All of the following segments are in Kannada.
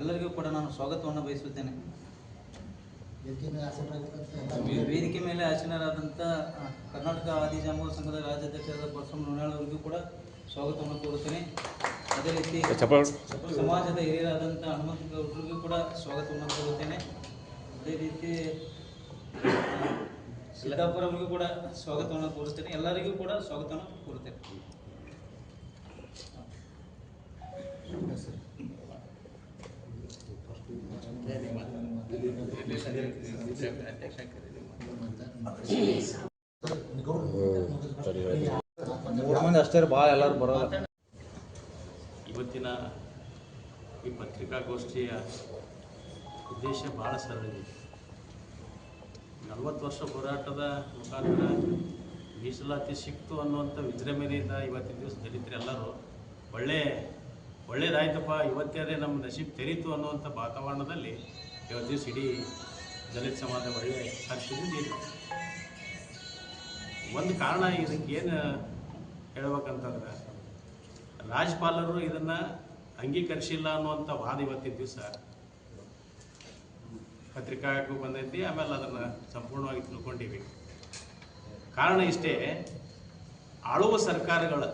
ಎಲ್ಲರಿಗೂ ಕೂಡ ನಾನು ಸ್ವಾಗತವನ್ನು ಬಯಸುತ್ತೇನೆ. ವೇದಿಕೆ ಮೇಲೆ ಆಸೀನರಾದಂಥ ಕರ್ನಾಟಕ ಆದಿಜಾಂಬವ ಸಂಘದ ರಾಜ್ಯಾಧ್ಯಕ್ಷರಾದ ಪರಶುರಾಮ ಅವರಿಗೂ ಕೂಡ ಸ್ವಾಗತವನ್ನು ಕೋರುತ್ತೇನೆ. ಅದೇ ರೀತಿ ಸಮಾಜದ ಹಿರಿಯರಾದಂಥ ಹನುಮಂತ ಗೌಡರಿಗೂ ಕೂಡ ಸ್ವಾಗತವನ್ನು ಕೋರುತ್ತೇನೆ. ಅದೇ ರೀತಿ ಸಿದ್ದಾಪುರ ಅವರಿಗೂ ಕೂಡ ಸ್ವಾಗತವನ್ನು ಕೋರುತ್ತೇನೆ. ಎಲ್ಲರಿಗೂ ಕೂಡ ಸ್ವಾಗತವನ್ನು ಕೋರುತ್ತೇನೆ. ಅಷ್ಟೇ ಭಾಳ ಎಲ್ಲರೂ ಬರೋ ಇವತ್ತಿನ ಈ ಪತ್ರಿಕಾಗೋಷ್ಠಿಯ ಉದ್ದೇಶ ಭಾಳ ಸರಳ ಇದೆ. ನಲವತ್ತು ವರ್ಷ ಹೋರಾಟದ ಮುಖಾಂತರ ಮೀಸಲಾತಿ ಸಿಕ್ತು ಅನ್ನುವಂಥ ವಿಜೃಂಭಣೆಯಿಂದ ಇವತ್ತಿನ ದಿವಸ ದಲಿತರೆಲ್ಲರೂ ಒಳ್ಳೆ, ಒಳ್ಳೇದಾಯ್ತಪ್ಪ, ಇವತ್ತೇ ನಮ್ಮ ನಸೀಬ್ ತೆರೀತು ಅನ್ನುವಂಥ ವಾತಾವರಣದಲ್ಲಿ ಇವತ್ತು ದಿವಸ ಇಡೀ ದಲಿತ ಸಮಾಜ ಒಳ್ಳೆ ಹರ್ಷದಿಂದ ಒಂದು ಕಾರಣ ಇದಕ್ಕೆ ಏನು ಹೇಳ್ಬೇಕಂತಂದ್ರೆ, ರಾಜ್ಯಪಾಲರು ಇದನ್ನು ಅಂಗೀಕರಿಸಿಲ್ಲ ಅನ್ನುವಂಥ ವಾದ ಇವತ್ತಿನ ದಿವಸ ಪತ್ರಿಕಾಗೂ ಬಂದೈತಿ, ಆಮೇಲೆ ಅದನ್ನು ಸಂಪೂರ್ಣವಾಗಿ ತಿಳ್ಕೊಂಡಿವಿ. ಕಾರಣ ಇಷ್ಟೇ, ಆಳುವ ಸರ್ಕಾರಗಳ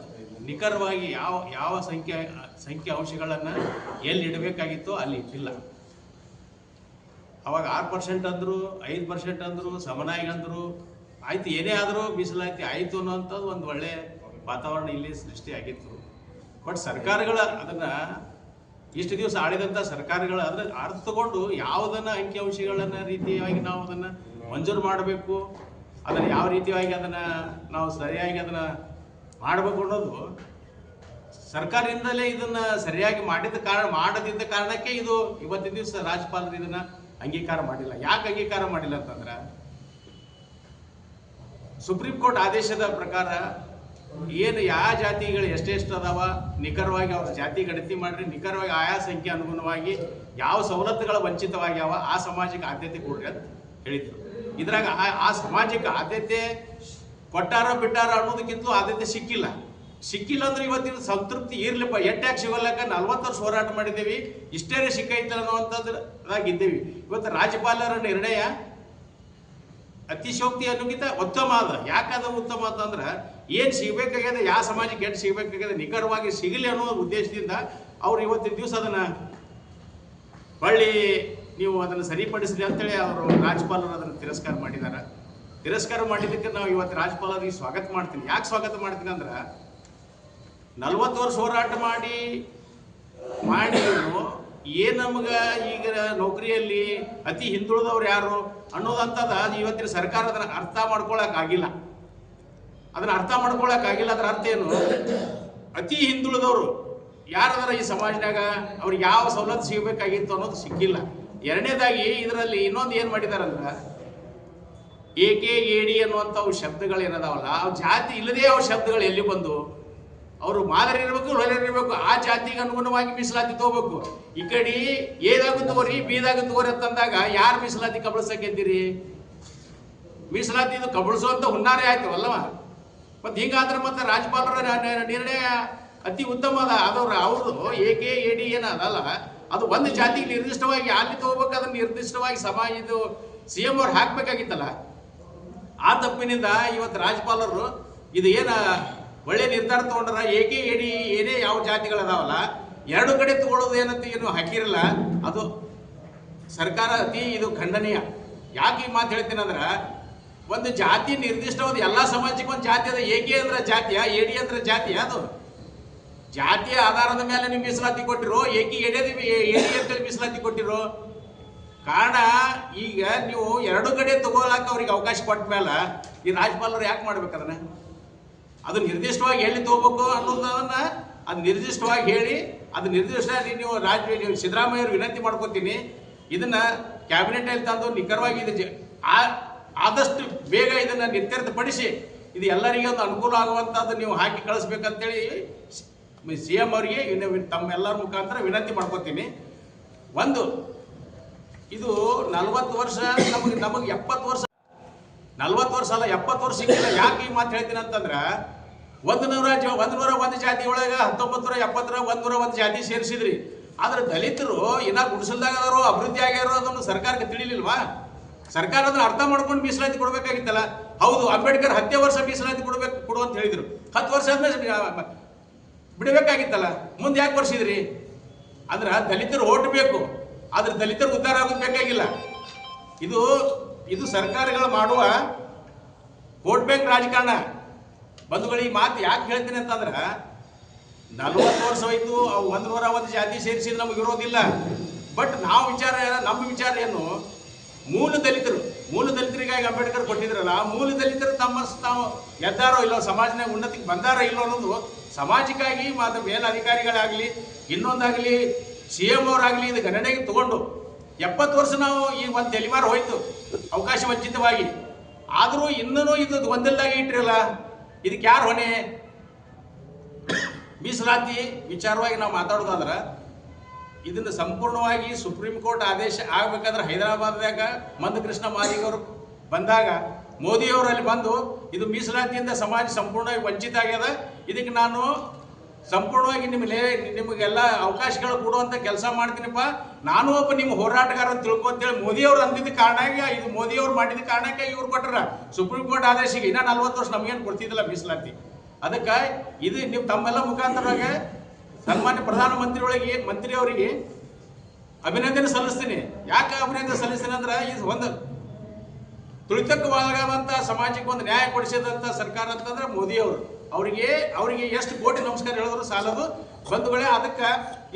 ನಿಖರವಾಗಿ ಯಾವ ಯಾವ ಸಂಖ್ಯೆ ಸಂಖ್ಯೆ ಅಂಶಗಳನ್ನು ಎಲ್ಲಿ ಇಡಬೇಕಾಗಿತ್ತೋ ಅಲ್ಲಿ ಇಟ್ಟಿಲ್ಲ. ಅವಾಗ ಆರು ಪರ್ಸೆಂಟ್ ಅಂದರು, ಐದು ಪರ್ಸೆಂಟ್ ಅಂದರು, ಸಮನಾಗಿ ಅಂದರು. ಆಯ್ತು, ಏನೇ ಆದರೂ ಮೀಸಲಾತಿ ಆಯಿತು ಅನ್ನೋಂಥದ್ದು ಒಂದು ಒಳ್ಳೆ ವಾತಾವರಣ ಇಲ್ಲಿ ಸೃಷ್ಟಿಯಾಗಿತ್ತು ಬಟ್ ಸರ್ಕಾರಗಳ ಅದನ್ನು ಇಷ್ಟು ದಿವಸ ಆಳಿದಂಥ ಸರ್ಕಾರಗಳು ಅದರ ಅರ್ಥ ತಗೊಂಡು ಯಾವುದನ್ನು ಅಂಕಿಅಂಶಗಳನ್ನು ರೀತಿಯಾಗಿ ನಾವು ಅದನ್ನು ಮಂಜೂರು ಮಾಡಬೇಕು, ಅದನ್ನು ಯಾವ ರೀತಿಯಾಗಿ ಅದನ್ನು ನಾವು ಸರಿಯಾಗಿ ಅದನ್ನು ಮಾಡಬೇಕು ಅನ್ನೋದು ಸರ್ಕಾರದಿಂದಲೇ ಇದನ್ನ ಸರಿಯಾಗಿ ಮಾಡಿದ ಕಾರಣ, ಮಾಡದಿದ್ದ ಕಾರಣಕ್ಕೆ ಇದು ಇವತ್ತಿನ ದಿವಸ ರಾಜ್ಯಪಾಲರು ಇದನ್ನ ಅಂಗೀಕಾರ ಮಾಡಿಲ್ಲ. ಯಾಕೆ ಅಂಗೀಕಾರ ಮಾಡಿಲ್ಲ ಅಂತಂದ್ರೆ ಸುಪ್ರೀಂ ಕೋರ್ಟ್ ಆದೇಶದ ಪ್ರಕಾರ ಏನು ಯಾವ ಜಾತಿಗಳು ಎಷ್ಟೆಷ್ಟು ಅದಾವ, ನಿಖರವಾಗಿ ಅವ್ರ ಜಾತಿ ಗಣತಿ ಮಾಡ್ರಿ, ನಿಖರವಾಗಿ ಆಯಾ ಸಂಖ್ಯೆ ಅನುಗುಣವಾಗಿ ಯಾವ ಸವಲತ್ತುಗಳ ವಂಚಿತವಾಗ್ಯಾವ, ಆ ಸಮಾಜಕ್ಕೆ ಆದ್ಯತೆ ಕೊಡ್ರಿ ಅಂತ ಹೇಳಿದ್ರು. ಇದ್ರಾಗ ಆ- ಸಮಾಜಕ್ಕೆ ಆದ್ಯತೆ ಕೊಟ್ಟಾರ ಬಿಟ್ಟಾರ ಅನ್ನೋದಕ್ಕಿಂತ ಆದ್ಯತೆ ಸಿಕ್ಕಿಲ್ಲ. ಸಿಕ್ಕಿಲ್ಲ ಅಂದ್ರೆ ಇವತ್ತಿನ ಸಂತೃಪ್ತಿ ಇರ್ಲಿಪ್ಪ. ಎಟ್ಯಾಕ್ ಸಿಗೋಲ್ಲಕ ನಲ್ವತ್ತು ವರ್ಷ ಹೋರಾಟ ಮಾಡಿದ್ದೀವಿ. ಇಷ್ಟೇ ಸಿಕ್ಕೈತಲ್ಲ ಅನ್ನುವಂಥದ್ರಾಗ ಇದ್ದೇವೆ ಇವತ್ತು ರಾಜ್ಯಪಾಲರ ನಿರ್ಣಯ ಅತಿಶೋಕ್ತಿ ಅನ್ನೋಕ್ಕಿಂತ ಉತ್ತಮ ಅದ ಯಾಕದ ಉತ್ತಮ ಅಂತಂದ್ರೆ ಏನು ಸಿಗ್ಬೇಕಾಗ್ಯದ, ಯಾವ ಸಮಾಜಕ್ಕೆ ಎಷ್ಟು ಸಿಗ್ಬೇಕಾಗ್ಯದ, ನಿಖರವಾಗಿ ಸಿಗಲಿ ಅನ್ನೋ ಉದ್ದೇಶದಿಂದ ಅವ್ರು ಇವತ್ತಿನ ದಿವಸ ಅದನ್ನ ಹೊಳ್ಳಿ ನೀವು ಅದನ್ನು ಸರಿಪಡಿಸಲಿ ಅಂತೇಳಿ ಅವರು ರಾಜ್ಯಪಾಲರು ಅದನ್ನು ತಿರಸ್ಕಾರ ಮಾಡಿದ್ದಾರೆ ತಿರಸ್ಕಾರ ಮಾಡಿದ್ದಕ್ಕೆ ನಾವು ಇವತ್ತು ರಾಜ್ಯಪಾಲರಿಗೆ ಸ್ವಾಗತ ಮಾಡ್ತೀನಿ ಯಾಕೆ ಸ್ವಾಗತ ಮಾಡ್ತೀನಿ ಅಂದ್ರೆ ನಲ್ವತ್ತು ವರ್ಷ ಹೋರಾಟ ಮಾಡಿ, ಮಾಡಿದ್ರು ಏನ್ ನಮ್ಗೆ ಈಗ ನೌಕರಿಯಲ್ಲಿ ಅತಿ ಹಿಂದುಳಿದವ್ರು ಯಾರು ಅನ್ನೋದಂತದ ಇವತ್ತಿನ ಸರ್ಕಾರ ಅದನ್ನ ಅರ್ಥ ಮಾಡ್ಕೊಳಕ್ ಆಗಿಲ್ಲ. ಅದನ್ನ ಅರ್ಥ ಮಾಡ್ಕೊಳಕ್ ಆಗಿಲ್ಲ ಅದ್ರ ಅರ್ಥ ಏನು? ಅತಿ ಹಿಂದುಳಿದವರು ಯಾರದಾರ ಈ ಸಮಾಜದಾಗ ಅವ್ರಿಗೆ ಯಾವ ಸವಲತ್ತು ಸಿಗಬೇಕಾಗಿತ್ತು ಅನ್ನೋದು ಸಿಕ್ಕಿಲ್ಲ. ಎರಡನೇದಾಗಿ ಇದರಲ್ಲಿ ಇನ್ನೊಂದು ಏನ್ ಮಾಡಿದಾರಂದ್ರ, ಎ ಡಿ ಅನ್ನುವಂಥವು ಶಬ್ದಗಳು ಏನದಾವಲ್ಲ ಅವು ಜಾತಿ ಇಲ್ಲದೆ ಅವ್ರ ಶಬ್ದಗಳು ಎಲ್ಲಿ ಬಂದು ಅವರು ಮಾದರಿ ಇರಬೇಕು ಲೊಲೆ ಇರಬೇಕು, ಆ ಜಾತಿಗೆ ಅನುಗುಣವಾಗಿ ಮೀಸಲಾತಿ ತಗೋಬೇಕು. ಈ ಕಡೆ ಏದಾಗ ತಗೋರಿ ಬೀದಾಗ ಅಂತ ಅಂತಂದಾಗ ಯಾರು ಮೀಸಲಾತಿ ಕಬಳಿಸಕ್ಕೆದ್ದೀರಿ ಮೀಸಲಾತಿ ಇದು ಕಬಳಿಸುವಂತ ಹುನ್ನಾರೇ ಆಯ್ತು, ಅಲ್ಲವ? ಮತ್ತೆ ಹಿಂಗಾದ್ರೆ ಮತ್ತೆ ರಾಜ್ಯಪಾಲರ ನಿರ್ಣಯ ಅತಿ ಉತ್ತಮ ಅದ. ಅದವ್ರ ಅವ್ರದ್ದು ಏಕೆ ಏಡಿ ಏನದಲ್ಲ ಅದು ಒಂದು ಜಾತಿಗೆ ನಿರ್ದಿಷ್ಟವಾಗಿ ಅಲ್ಲಿ ತಗೋಬೇಕು, ಅದನ್ನ ನಿರ್ದಿಷ್ಟವಾಗಿ ಸಮಾಜ ಇದು ಸಿ ಎಂ ಅವ್ರು ಹಾಕ್ಬೇಕಾಗಿತ್ತಲ್ಲ? ಆ ತಪ್ಪಿನಿಂದ ಇವತ್ತು ರಾಜ್ಯಪಾಲರು ಇದು ಏನ ಒಳ್ಳೆ ನಿರ್ಧಾರ ತಗೊಂಡ್ರ ಏಕೆ ಎಡಿ ಏನೇ ಯಾವ ಜಾತಿಗಳು ಅದಾವಲ್ಲ ಎರಡು ಕಡೆ ತಗೊಳ್ಳೋದು ಏನಂತ ಏನು ಹಾಕಿರಲ್ಲ, ಅದು ಸರ್ಕಾರ ಅತಿ ಇದು ಖಂಡನೀಯ. ಯಾಕೆ ಈ ಮಾತು ಹೇಳ್ತೀನಿ ಅಂದ್ರ, ಒಂದು ಜಾತಿ ನಿರ್ದಿಷ್ಟವಾದ ಎಲ್ಲಾ ಸಮಾಜಕ್ಕೆ ಒಂದು ಜಾತಿ ಅದ, ಏಕೆ ಅಂದ್ರೆ ಜಾತಿಯ ಎಡಿ ಅಂದ್ರೆ ಜಾತಿಯ ಅದು. ಜಾತಿಯ ಆಧಾರದ ಮೇಲೆ ನೀವು ಮೀಸಲಾತಿ ಕೊಟ್ಟಿರೋ, ಏಕೆ ಎಡೆದ ಏಡಿ ಅಂತೇಳಿ ಮೀಸಲಾತಿ ಕೊಟ್ಟಿರೋ. ಕಾರಣ, ಈಗ ನೀವು ಎರಡು ಕಡೆ ತಗೋಲಾಕ ಅವ್ರಿಗೆ ಅವಕಾಶ ಕೊಟ್ಟ ಮೇಲೆ ಈ ರಾಜ್ಯಪಾಲರು ಯಾಕೆ ಮಾಡ್ಬೇಕು ಅದನ್ನ? ಅದು ನಿರ್ದಿಷ್ಟವಾಗಿ ಹೇಳಿ ತಗೋಬೇಕು ಅನ್ನೋದನ್ನ ಅದು ನಿರ್ದಿಷ್ಟವಾಗಿ ಹೇಳಿ, ಅದು ನಿರ್ದಿಷ್ಟ ನೀವು ರಾಜ್ಯ ನೀವು ಸಿದ್ದರಾಮಯ್ಯವ್ರು ವಿನಂತಿ ಮಾಡ್ಕೋತೀನಿ, ಇದನ್ನ ಕ್ಯಾಬಿನೆಟ್ ಅಲ್ಲಿ ತಂದು ನಿಖರವಾಗಿ ಇದು ಆದಷ್ಟು ಬೇಗ ಇದನ್ನ ನಿತ್ಯರ್ಥಪಡಿಸಿ ಇದು ಎಲ್ಲರಿಗೆ ಒಂದು ಅನುಕೂಲ ಆಗುವಂತದ್ದು ನೀವು ಹಾಕಿ ಕಳಿಸ್ಬೇಕಂತೇಳಿ ಸಿ ಎಂ ಅವರಿಗೆ ತಮ್ಮೆಲ್ಲರ ಮುಖಾಂತರ ವಿನಂತಿ ಮಾಡ್ಕೊತೀನಿ. ಒಂದು, ಇದು ನಲವತ್ತು ವರ್ಷ ನಮಗೆ ನಮಗೆ ಎಪ್ಪತ್ತು ವರ್ಷ ನಲ್ವತ್ತು ವರ್ಷ ಅಲ್ಲ, ಎಪ್ಪತ್ತು ವರ್ಷ ಸಿಕ್ಕಿಲ್ಲ ಯಾಕೆ ಈ ಮಾತು ಹೇಳ್ತೀನಿ ಅಂತಂದ್ರ ಒಂದು ನೂರ ಜ- ಒಂದು ನೂರ ಒಂದು ಜಾತಿ ಒಳಗೆ ಹತ್ತೊಂಬತ್ತು ನೂರ ಎಪ್ಪತ್ತರ ಒಂದು ನೂರ ಒಂದು ಜಾತಿ ಸೇರಿಸಿದ್ರಿ. ಆದ್ರೆ ದಲಿತರು ಇನ್ನ ಗುಡಿಸಲ್ದಾಗ ಅದಾರೋ ಅಭಿವೃದ್ಧಿ ಆಗ್ಯಾರೋ ಅದನ್ನು ಸರ್ಕಾರಕ್ಕೆ ತಿಳಿಲಿಲ್ವಾ? ಸರ್ಕಾರ ಅದನ್ನ ಅರ್ಥ ಮಾಡ್ಕೊಂಡು ಮೀಸಲಾತಿ ಕೊಡ್ಬೇಕಾಗಿತ್ತಲ್ಲ. ಹೌದು, ಅಂಬೇಡ್ಕರ್ ಹತ್ತೇ ವರ್ಷ ಮೀಸಲಾತಿ ಕೊಡ್ಬೇಕು ಕೊಡು ಅಂತ ಹೇಳಿದ್ರು. ಹತ್ತು ವರ್ಷ ಆದ್ಮೇಲೆ ಬಿಡಬೇಕಾಗಿತ್ತಲ್ಲ. ಮುಂದೆ ಯಾಕೆ ಬರ್ಸಿದ್ರಿ? ಅಂದ್ರೆ ದಲಿತರು ಓಟ್ ಬೇಕು. ಆದ್ರೆ ದಲಿತರು ಉದ್ಧಾರ ಆಗೋದು ಬೇಕಾಗಿಲ್ಲ. ಇದು ಇದು ಸರ್ಕಾರಗಳು ಮಾಡುವ ವೋಟ್ ಬ್ಯಾಂಕ್ ರಾಜಕಾರಣ. ಬಂಧುಗಳು, ಈ ಮಾತು ಯಾಕೆ ಹೇಳ್ತೀನಿ ಅಂತಂದ್ರೆ, ನಲ್ವತ್ತು ವರ್ಷ ಹೋಯ್ತು, ಅವು ಒಂದು ನೂರ ಒಂದು ಜಾತಿ ಸೇರಿಸಿದ್ರೆ ನಮಗೆ ಇರೋದಿಲ್ಲ ಬಟ್ ನಾವು ವಿಚಾರ ನಮ್ಮ ವಿಚಾರ ಏನು, ಮೂಲ ದಲಿತರು, ಮೂಲ ದಲಿತರಿಗಾಗಿ ಅಂಬೇಡ್ಕರ್ ಕೊಟ್ಟಿದ್ರಲ್ಲ ಮೂಲ ದಲಿತರು ತಮ್ಮ ತಾವು ಎದ್ದಾರೋ ಇಲ್ಲೋ, ಸಮಾಜನಾಗ ಉನ್ನತಿಗೆ ಬಂದಾರೋ ಇಲ್ಲೋ ಅನ್ನೋದು ಸಮಾಜಕ್ಕಾಗಿ ಮತ್ತು ಮೇಲಧಿಕಾರಿಗಳಾಗಲಿ, ಇನ್ನೊಂದಾಗಲಿ ಸಿ ಎಂ ಅವರಾಗಲಿ ಇದು ಗಣನೆಗೆ ತಗೊಂಡು, ಎಪ್ಪತ್ತು ವರ್ಷ ನಾವು ಈ ಒಂದು ತಲೆಮಾರು ಹೋಯ್ತು ಅವಕಾಶ ವಂಚಿತವಾಗಿ ಆದರೂ ಇನ್ನೂ ಇದು ಗೊಂದಲದಾಗಿ ಇಟ್ಟಿರಲ್ಲ. ಇದಕ್ಕೆ ಯಾರು ಹೊಣೆ? ಮೀಸಲಾತಿ ವಿಚಾರವಾಗಿ ನಾವು ಮಾತಾಡೋದಾದ್ರೆ, ಇದನ್ನು ಸಂಪೂರ್ಣವಾಗಿ ಸುಪ್ರೀಂ ಕೋರ್ಟ್ ಆದೇಶ ಆಗ್ಬೇಕಾದ್ರೆ ಹೈದರಾಬಾದ್ದಾಗ ಮಂದಕೃಷ್ಣ ಮಾದಿಗವರು ಬಂದಾಗ ಮೋದಿಯವರಲ್ಲಿ ಬಂದು ಇದು ಮೀಸಲಾತಿಯಿಂದ ಸಮಾಜ ಸಂಪೂರ್ಣವಾಗಿ ವಂಚಿತ ಆಗ್ಯದ. ಇದಕ್ಕೆ ನಾನು ಸಂಪೂರ್ಣವಾಗಿ ನಿಮಗೆ ನಿಮಗೆಲ್ಲ ಅವಕಾಶಗಳು ಕೊಡುವಂತ ಕೆಲಸ ಮಾಡ್ತೀನಿಪ್ಪ. ನಾನು ಒಬ್ಬ ನಿಮ್ಮ ಹೋರಾಟಗಾರ ಅಂತ ತಿಳ್ಕೊಂತೇಳಿ ಮೋದಿ ಮೋದಿಯವರು ಅಂದಿದ್ದ ಕಾರಣಕ್ಕೆ, ಇದು ಮೋದಿಯವರು ಮಾಡಿದ ಕಾರಣಕ್ಕೆ ಇವ್ರು ಕೊಟ್ಟರ ಸುಪ್ರೀಂ ಕೋರ್ಟ್ ಆದೇಶಿಗೆ ಇನ್ನ ನಲ್ವತ್ತು ವರ್ಷ ನಮಗೇನು ಕೊಡ್ತಿದ್ದಿಲ್ಲ ಮೀಸಲಾತಿ. ಅದಕ್ಕೆ ಇದು ನೀವು ತಮ್ಮೆಲ್ಲ ಮುಖಾಂತರವಾಗಿ ಸನ್ಮಾನ್ಯ ಪ್ರಧಾನಮಂತ್ರಿಯೊಳಗೆ, ಮಂತ್ರಿಯವರಿಗೆ ಅಭಿನಂದನೆ ಸಲ್ಲಿಸ್ತೀನಿ. ಯಾಕೆ ಅಭಿನಂದನೆ ಸಲ್ಲಿಸ್ತೀನಿ ಅಂದ್ರೆ ಇದು ಒಂದು ತುಳಿತಕ್ಕೆ ಒಳಗಾದಂಥ ಸಮಾಜಕ್ಕೆ ಒಂದು ನ್ಯಾಯ ಕೊಡಿಸಿದಂಥ ಸರ್ಕಾರ ಅಂತಂದ್ರೆ ಮೋದಿಯವರು. ಅವರಿಗೆ ಅವರಿಗೆ ಎಷ್ಟು ಕೋಟಿ ನಮಸ್ಕಾರ ಹೇಳಿದ್ರು ಸಾಲದು. ಬಂಧುಗಳೇ ಅದಕ್ಕೆ